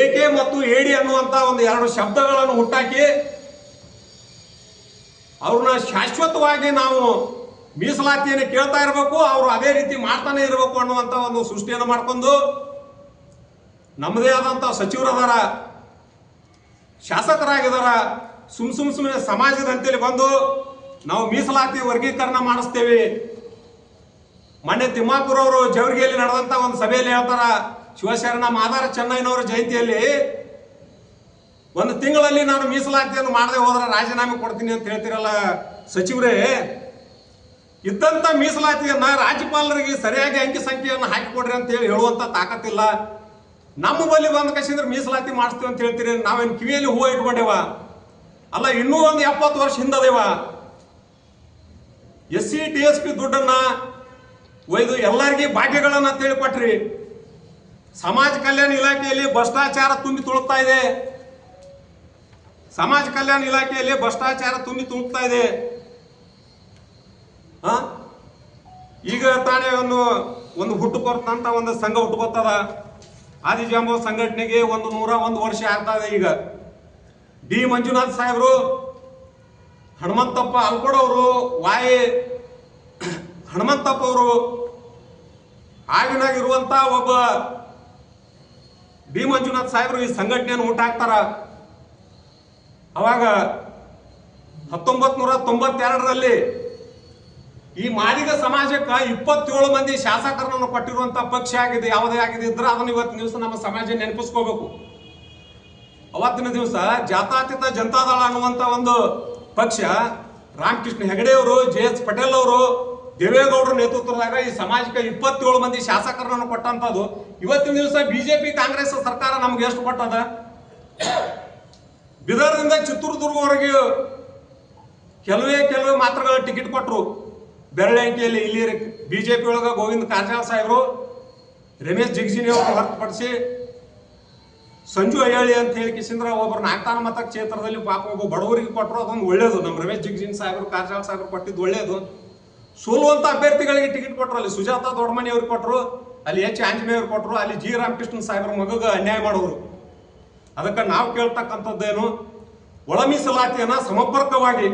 ಏಕೆ ಮತ್ತು ಏಡಿ ಅನ್ನುವಂತ ಒಂದು ಎರಡು ಶಬ್ದಗಳನ್ನು ಹುಟ್ಟಾಕಿ ಅವ್ರನ್ನ ಶಾಶ್ವತವಾಗಿ ನಾವು ಮೀಸಲಾತಿಯನ್ನು ಕೇಳ್ತಾ ಇರಬೇಕು, ಅವರು ಅದೇ ರೀತಿ ಮಾಡ್ತಾನೆ ಇರಬೇಕು ಅನ್ನುವಂತ ಒಂದು ಸೃಷ್ಟಿಯನ್ನು ಮಾಡ್ಕೊಂಡು ನಮ್ಮದೇ ಆದಂತ ಸಚಿವರದಾರ, ಶಾಸಕರಾಗಿದಾರ, ಸುಮ್ ಸುಮ್ ಸುಮ್ಮನೆ ಸಮಾಜದ ಅಂತೇಳಿ ಬಂದು ನಾವು ಮೀಸಲಾತಿ ವರ್ಗೀಕರಣ ಮಾಡಿಸ್ತೇವೆ. ಮೊನ್ನೆ ತಿಮ್ಮಾಪುರ ಅವರು ಜವರಿಗೆಯಲ್ಲಿ ನಡೆದಂತ ಒಂದು ಸಭೆಯಲ್ಲಿ ಹೇಳ್ತಾರ, ಶಿವಶರಣ ಮಾದಾರ ಚೆನ್ನೈನವರ ಜಯಂತಿಯಲ್ಲಿ ಒಂದು ತಿಂಗಳಲ್ಲಿ ನಾನು ಮೀಸಲಾತಿಯನ್ನು ಮಾಡದೆ ಹೋದ್ರೆ ರಾಜೀನಾಮೆ ಕೊಡ್ತೀನಿ ಅಂತ ಹೇಳ್ತಿರಲ್ಲ ಸಚಿವರೇ, ಇದ್ದಂತ ಮೀಸಲಾತಿಯನ್ನ ರಾಜ್ಯಪಾಲರಿಗೆ ಸರಿಯಾಗಿ ಅಂಕಿ ಸಂಖ್ಯೆಯನ್ನು ಹಾಕಿಕೊಡ್ರಿ ಅಂತ ಹೇಳಿ ಹೇಳುವಂತ ತಾಕತ್ತಿಲ್ಲ. ನಮ್ಮ ಬಳಿ ಬಂದ ಕಸಿದ್ರೆ ಮೀಸಲಾತಿ ಮಾಡಿಸ್ತೀವಿ ಅಂತ ಹೇಳ್ತೀರಿ, ನಾವೇನು ಕಿವಿಯಲ್ಲಿ ಹೂವು ಇಟ್ಕೊಂಡೇವ? ಅಲ್ಲ, ಇನ್ನೂ ಒಂದು ಎಪ್ಪತ್ತು ವರ್ಷ ಹಿಂದದೇವ? S C T S P ದುಡ್ಡನ್ನ ಒಯ್ದು ಎಲ್ಲರಿಗೆ ಭಾಗ್ಯಗಳನ್ನ ತಿಳಿಕೊಟ್ರಿ ಕೊಟ್ರಿ ಸಮಾಜ ಕಲ್ಯಾಣ ಇಲಾಖೆಯಲ್ಲಿ ಭ್ರಷ್ಟಾಚಾರ ತುಂಬಿ ತುಳುಕ್ತಾ ಇದೆ. ಸಮಾಜ ಕಲ್ಯಾಣ ಇಲಾಖೆಯಲ್ಲಿ ಭ್ರಷ್ಟಾಚಾರ ತುಂಬಿ ತುಳುಕ್ತಾ ಇದೆ. ಈಗ ತಾನೇ ಒಂದು ಒಂದು ಹುಟ್ಟು ಕೊರ್ತಂತ ಒಂದು ಸಂಘ ಹುಟ್ಟುಕೊತ್ತದ ಆದಿಜಾಂಬೋ ಸಂಘಟನೆಗೆ ಒಂದು ನೂರ ಒಂದು ವರ್ಷ ಆಗ್ತಾ ಇದೆ ಈಗ. ಡಿ ಮಂಜುನಾಥ್ ಸಾಹೇಬರು, ಹನುಮಂತಪ್ಪ ಅಲ್ಕೋಡವರು, ವಾಯಿ ಹನುಮಂತಪ್ಪ ಅವರು ಆಗಿನಾಗಿರುವಂತ ಒಬ್ಬ ಡಿ ಮಂಜುನಾಥ್ ಸಾಹೇಬರು ಈ ಸಂಘಟನೆಯನ್ನು ಹುಟ್ಟಾಕ್ತಾರ ಅವಾಗ ಹತ್ತೊಂಬತ್ ನೂರ ತೊಂಬತ್ತೆರಡರಲ್ಲಿ ಈ ಮಾದಿಗ ಸಮಾಜಕ್ಕೆ ಇಪ್ಪತ್ತೇಳು ಮಂದಿ ಶಾಸಕರನ್ನು ಕೊಟ್ಟಿರುವಂತ ಪಕ್ಷ ಆಗಿದೆ, ಯಾವುದೇ ಆಗಿದೆ ಇದ್ರೆ ಅದನ್ನು ಇವತ್ತಿನ ದಿವಸ ನಮ್ಮ ಸಮಾಜ ನೆನಪಿಸ್ಕೋಬೇಕು. ಅವತ್ತಿನ ದಿವಸ ಜಾತಾತೀತ ಜನತಾದಳ ಅನ್ನುವಂತ ಒಂದು ಪಕ್ಷ ರಾಮಕೃಷ್ಣ ಹೆಗಡೆ ಅವರು ಜೆ ಎಸ್ ಪಟೇಲ್ ಅವರು ದೇವೇಗೌಡರ ನೇತೃತ್ವದಾಗ ಈ ಸಮಾಜಕ್ಕೆ ಇಪ್ಪತ್ತೇಳು ಮಂದಿ ಶಾಸಕರನ್ನು ಕೊಟ್ಟಂತದ್ದು ಇವತ್ತಿನ ದಿವಸ ಬಿಜೆಪಿ, ಕಾಂಗ್ರೆಸ್ ಸರ್ಕಾರ ನಮ್ಗೆ ಎಷ್ಟು ಕೊಟ್ಟದ? ಬಿದರ್ನಿಂದ ಚಿತ್ರದುರ್ಗವರೆಗೆ ಕೆಲವೇ ಕೆಲವೇ ಮಾತ್ರಗಳ ಟಿಕೆಟ್ ಕೊಟ್ಟರು ಬೆರಳೆಂಕಿಯಲ್ಲಿ ಇಲ್ಲಿ ಬಿಜೆಪಿ ಒಳಗ ಗೋವಿಂದ ಕಾರಜಾಳ ಸಾಹೇಬರು, ರಮೇಶ್ ಜಿಗ್ಜಿನಿ ಅವರು ಹೊರತುಪಡಿಸಿ ಸಂಜು ಅಯ್ಯಾಳಿ ಅಂತ ಹೇಳಿ ಕಿಸಿಂದ್ರ ಒಬ್ಬರು ನಾಗತಾನ ಮತ ಕ್ಷೇತ್ರದಲ್ಲಿ ಪಾಪ ಒಬ್ಬ ಬಡವರಿಗೆ ಕೊಟ್ಟರು ಅದೊಂದು ಒಳ್ಳೇದು. ನಮ್ಮ ರಮೇಶ್ ಜಿಗಜಿನ್ ಸಾಹೇಬರು, ಕಾರಜಾಳ ಸಾಹೇಬರು ಕೊಟ್ಟಿದ್ದು ಒಳ್ಳೇದು. ಸೋಲುವಂತ ಅಭ್ಯರ್ಥಿಗಳಿಗೆ ಟಿಕೆಟ್ ಕೊಟ್ಟರು ಅಲ್ಲಿ ಸುಜಾತ ದೊಡ್ಡಮನಿ ಅವ್ರಿಗೆ ಕೊಟ್ಟರು ಅಲ್ಲಿ ಎಚ್ ಆಂಜನೇಯ ಅವ್ರು ಕೊಟ್ಟರು ಅಲ್ಲಿ ಜಿ ರಾಮಕೃಷ್ಣ ಸಾಹೇಬ್ರ ಮಗಗ ಅನ್ಯಾಯ ಮಾಡೋರು. ಅದಕ್ಕೆ ನಾವು ಕೇಳ್ತಕ್ಕಂಥದ್ದೇನು ಒಳ ಮೀಸಲಾತಿಯನ್ನ ಸಮರ್ಪಕವಾಗಿ,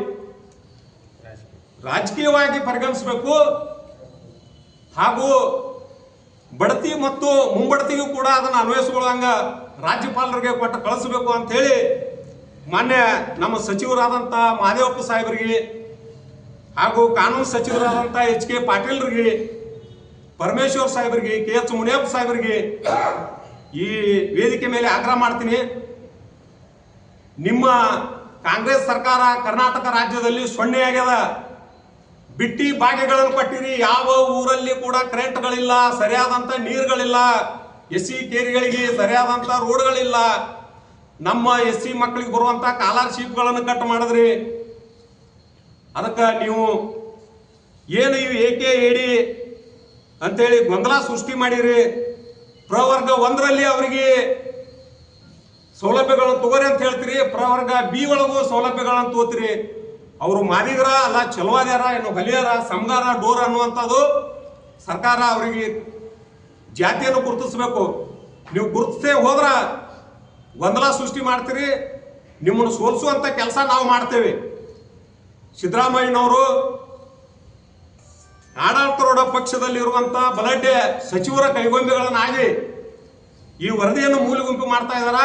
ರಾಜಕೀಯವಾಗಿ ಪರಿಗಣಿಸಬೇಕು. ಹಾಗೂ ಬಡತಿ ಮತ್ತು ಮುಂಬಡತಿಗೂ ಕೂಡ ಅದನ್ನು ಅನ್ವಯಿಸಿಕೊಳ್ಳುವಂಗ ರಾಜ್ಯಪಾಲರಿಗೆ ಕೊಟ್ಟು ಕಳಿಸಬೇಕು ಅಂತ ಹೇಳಿ, ಮಾನ್ಯ ನಮ್ಮ ಸಚಿವರಾದಂಥ ಮಹದೇವಪ್ಪ ಸಾಹೇಬರಿಗೆ ಹಾಗೂ ಕಾನೂನು ಸಚಿವರಾದಂಥ ಎಚ್ ಕೆ ಪಾಟೀಲ್ರಿಗೆ, ಪರಮೇಶ್ವರ್ ಸಾಹೇಬರಿಗೆ, ಕೆ ಎಚ್ ಮುನಿಯಪ್ಪ ಸಾಹೇಬರಿಗೆ ಈ ವೇದಿಕೆ ಮೇಲೆ ಆಗ್ರಹ ಮಾಡ್ತೀನಿ. ನಿಮ್ಮ ಕಾಂಗ್ರೆಸ್ ಸರ್ಕಾರ ಕರ್ನಾಟಕ ರಾಜ್ಯದಲ್ಲಿ ಸೊನ್ನೆ ಆಗ್ಯದ ಬಿಟ್ಟಿ ಬಾಗೆಗಳನ್ನು ಕೊಟ್ಟಿರಿ. ಯಾವ ಊರಲ್ಲಿ ಕೂಡ ಕರೆಂಟ್ಗಳಿಲ್ಲ ಸರಿಯಾದಂತ ನೀರುಗಳಿಲ್ಲ, ಎಸ್ ಸಿ ಕೇರಿಗಳಿಗೆ ಸರಿಯಾದಂತ ರೋಡ್ಗಳಿಲ್ಲ. ನಮ್ಮ ಎಸ್ ಸಿ ಮಕ್ಕಳಿಗೆ ಬರುವಂತ ಕಾಲರ್ಶಿಪ್ಗಳನ್ನು ಕಟ್ ಮಾಡಿದ್ರಿ. ಅದಕ್ಕೆ ನೀವು ಏನು ಇವು ಏಕೆ ಹೇಳಿ ಅಂತೇಳಿ ಗೊಂದಲ ಸೃಷ್ಟಿ ಮಾಡಿರಿ. ಪ್ರವರ್ಗ ಒಂದರಲ್ಲಿ ಅವರಿಗೆ ಸೌಲಭ್ಯಗಳನ್ನು ತಗೋರಿ ಅಂತ ಹೇಳ್ತೀರಿ. ಪ್ರವರ್ಗ ಬಿ ಒಳಗೂ ಸೌಲಭ್ಯಗಳನ್ನು ತಗೋತೀರಿ. ಅವರು ಮಾದಿಗರ ಅಲ್ಲ ಚಲವಾದ್ಯಾರ, ಏನು ಹೊಲಿಯರ ಸಮಗಾರ ಡೋರ್ ಅನ್ನುವಂಥದ್ದು ಸರ್ಕಾರ ಅವರಿಗೆ ಜಾತಿಯನ್ನು ಗುರುತಿಸಬೇಕು. ನೀವು ಗುರುತಿಸೇ ಹೋದ್ರ ಗೊಂದಲ ಸೃಷ್ಟಿ ಮಾಡ್ತೀರಿ. ನಿಮ್ಮನ್ನು ಸೋಲಿಸುವಂಥ ಕೆಲಸ ನಾವು ಮಾಡ್ತೇವೆ. ಸಿದ್ದರಾಮಯ್ಯನವರು ಆಡಳಿತಾರೂಢ ಪಕ್ಷದಲ್ಲಿರುವಂತ ಬಲಾಢ್ಯ ಸಚಿವರ ಕೈಗೊಂಬೆಗಳನ್ನಾಗಿ ಈ ವರದಿಯನ್ನು ಮೂಲೆಗುಂಪು ಮಾಡ್ತಾ ಇದಾರ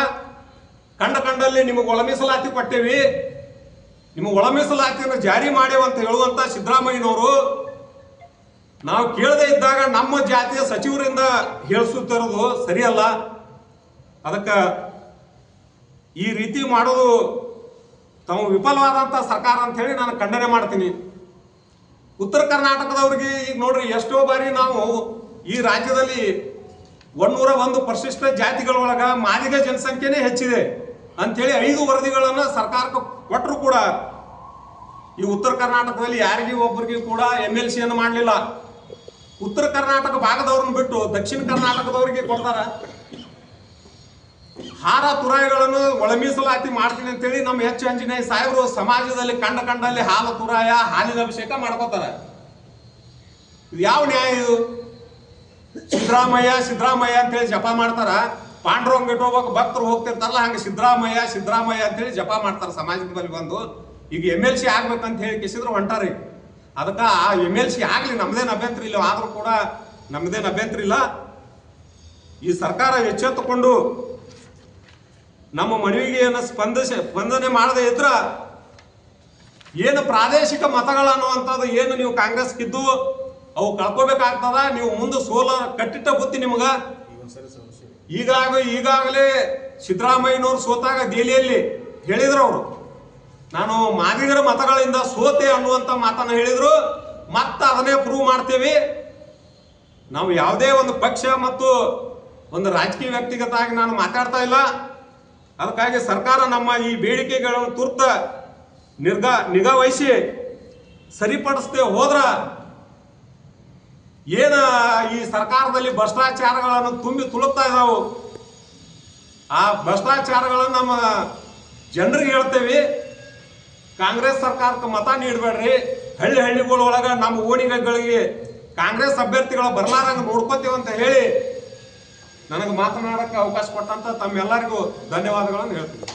ಕಂಡ ಕಂಡಲ್ಲಿ ನಿಮಗೆ ಒಳಮೀಸಲಾತಿ ಕೊಟ್ಟೇವಿ. ನಿಮ್ಮ ಒಳ ಮೀಸಲಾತಿಯನ್ನು ಜಾರಿ ಮಾಡೇವು ಅಂತ ಹೇಳುವಂತ ಸಿದ್ದರಾಮಯ್ಯನವರು ನಾವು ಕೇಳದೆ ಇದ್ದಾಗ ನಮ್ಮ ಜಾತಿಯ ಸಚಿವರಿಂದ ಹೇಳಿಸುತ್ತಿರೋದು ಸರಿಯಲ್ಲ. ಅದಕ್ಕೆ ಈ ರೀತಿ ಮಾಡೋದು ತಾವು ವಿಫಲವಾದಂಥ ಸರ್ಕಾರ ಅಂತ ಹೇಳಿ ನಾನು ಖಂಡನೆ ಮಾಡ್ತೀನಿ. ಉತ್ತರ ಕರ್ನಾಟಕದವ್ರಿಗೆ ಈಗ ನೋಡ್ರಿ, ಎಷ್ಟೋ ಬಾರಿ ನಾವು ಈ ರಾಜ್ಯದಲ್ಲಿ ಒಂದೂರ ಒಂದು ಪರಿಶಿಷ್ಟ ಜಾತಿಗಳೊಳಗ ಮಾದಿಗ ಜನಸಂಖ್ಯೆನೇ ಹೆಚ್ಚಿದೆ ಅಂತೇಳಿ ಐದು ವರದಿಗಳನ್ನ ಸರ್ಕಾರಕ್ಕೆ ಕೊಟ್ಟರು ಕೂಡ ಈ ಉತ್ತರ ಕರ್ನಾಟಕದಲ್ಲಿ ಯಾರಿಗೂ ಒಬ್ಬರಿಗೂ ಕೂಡ ಎಂ ಎಲ್ ಸಿಯನ್ನು ಮಾಡಲಿಲ್ಲ. ಉತ್ತರ ಕರ್ನಾಟಕ ಭಾಗದವ್ರನ್ನ ಬಿಟ್ಟು ದಕ್ಷಿಣ ಕರ್ನಾಟಕದವರಿಗೆ ಕೊಡ್ತಾರ. ಹಾರ ತುರಾಯಿಗಳನ್ನು ಒಳ ಮೀಸಲಾತಿ ಮಾಡ್ತೀನಿ ಅಂತೇಳಿ ನಮ್ಮ ಹೆಚ್ಚು ಅಂಜನೇಯ ಸಾಹೇಬರು ಸಮಾಜದಲ್ಲಿ ಕಂಡ ಕಂಡಲ್ಲಿ ಹಾಲ ತುರಾಯ, ಹಾಲಿನ ಅಭಿಷೇಕ ಮಾಡ್ಕೋತಾರ. ಇದು ಯಾವ ನ್ಯಾಯ ಇದು? ಸಿದ್ದರಾಮಯ್ಯ ಸಿದ್ದರಾಮಯ್ಯ ಅಂತೇಳಿ ಜಪ ಮಾಡ್ತಾರ. ಪಾಂಡುರಂಗ ಇಟ್ಟೋಗ್ಬೇಕು ಭಕ್ತರು ಹೋಗ್ತಿರ್ತಾರಲ್ಲ, ಹಂಗೆ ಸಿದ್ದರಾಮಯ್ಯ ಸಿದ್ದರಾಮಯ್ಯ ಅಂತೇಳಿ ಜಪ ಮಾಡ್ತಾರ ಸಮಾಜದ ಬಳಿ ಬಂದು. ಈಗ ಎಂ ಎಲ್ ಸಿ ಆಗ್ಬೇಕಂತ ಹೇಳಿ ಕಿಸಿದ್ರು ಹೊಂಟಾರಿ. ಅದಕ್ಕೆ ಆ ಎಂ ಎಲ್ ಸಿ ಆಗ್ಲಿ, ನಮ್ದೇನು ಅಭ್ಯಂತರ ಇಲ್ಲ, ಆದ್ರೂ ಕೂಡ ನಮ್ದೇನು ಅಭ್ಯಂತರ ಇಲ್ಲ. ಈ ಸರ್ಕಾರ ಎಚ್ಚೆತ್ತುಕೊಂಡು ನಮ್ಮ ಮನವಿಗೆ ಏನು ಸ್ಪಂದಿಸಿ, ಸ್ಪಂದನೆ ಮಾಡದೇ ಇದ್ರ ಏನು ಪ್ರಾದೇಶಿಕ ಮತಗಳು ಅನ್ನುವಂಥದ್ದು ಏನು ನೀವು ಕಾಂಗ್ರೆಸ್ ಕಿದ್ದು, ಅವು ಕಳ್ಕೋಬೇಕಾಗ್ತದ? ನೀವು ಮುಂದೆ ಸೋಲ ಕಟ್ಟಿಟ್ಟ ಬುತ್ತಿ ನಿಮ್ಗ? ಈಗಾಗ ಈಗಾಗಲೇ ಸಿದ್ದರಾಮಯ್ಯನವ್ರು ಸೋತಾಗ ದೆಹಲಿಯಲ್ಲಿ ಹೇಳಿದ್ರು ಅವರು. ನಾನು ಮಾದಿಗರ ಮತಗಳಿಂದ ಸೋತೆ ಅನ್ನುವಂಥ ಮಾತನ್ನು ಹೇಳಿದ್ರು. ಮತ್ತೆ ಅದನ್ನೇ ಪ್ರೂವ್ ಮಾಡ್ತೇವೆ. ನಾವು ಯಾವುದೇ ಒಂದು ಪಕ್ಷ ಮತ್ತು ಒಂದು ರಾಜಕೀಯ ವ್ಯಕ್ತಿಗತ ಆಗಿ ನಾನು ಮಾತಾಡ್ತಾ ಇಲ್ಲ. ಅದಕ್ಕಾಗಿ ಸರ್ಕಾರ ನಮ್ಮ ಈ ಬೇಡಿಕೆಗಳನ್ನು ತುರ್ತ ನಿರ್ಗಾ ನಿಗಾ ವಹಿಸಿ ಸರಿಪಡಿಸದೆ ಹೋದ್ರ ಏನ ಈ ಸರ್ಕಾರದಲ್ಲಿ ಭ್ರಷ್ಟಾಚಾರಗಳನ್ನು ತುಂಬಿ ತುಳುಕ್ತಾ ಇದಾವು? ಆ ಭ್ರಷ್ಟಾಚಾರಗಳನ್ನು ನಮ್ಮ ಜನರಿಗೆ ಹೇಳ್ತೇವೆ, ಕಾಂಗ್ರೆಸ್ ಸರ್ಕಾರಕ್ಕೆ ಮತ ನೀಡಬೇಡ್ರಿ. ಹಳ್ಳಿ ಹಳ್ಳಿಗಳೊಳಗ ನಮ್ಮ ಓಣಿಗಳಿಗೆ ಕಾಂಗ್ರೆಸ್ ಅಭ್ಯರ್ಥಿಗಳು ಬರ್ಲಾರಂಗ ನೋಡ್ಕೋತೀವಿ ಅಂತ ಹೇಳಿ ನನಗೆ ಮಾತನಾಡಕ್ಕೆ ಅವಕಾಶ ಕೊಟ್ಟಂತ ತಮ್ಮೆಲ್ಲರಿಗೂ ಧನ್ಯವಾದಗಳನ್ನು ಹೇಳ್ತೀನಿ.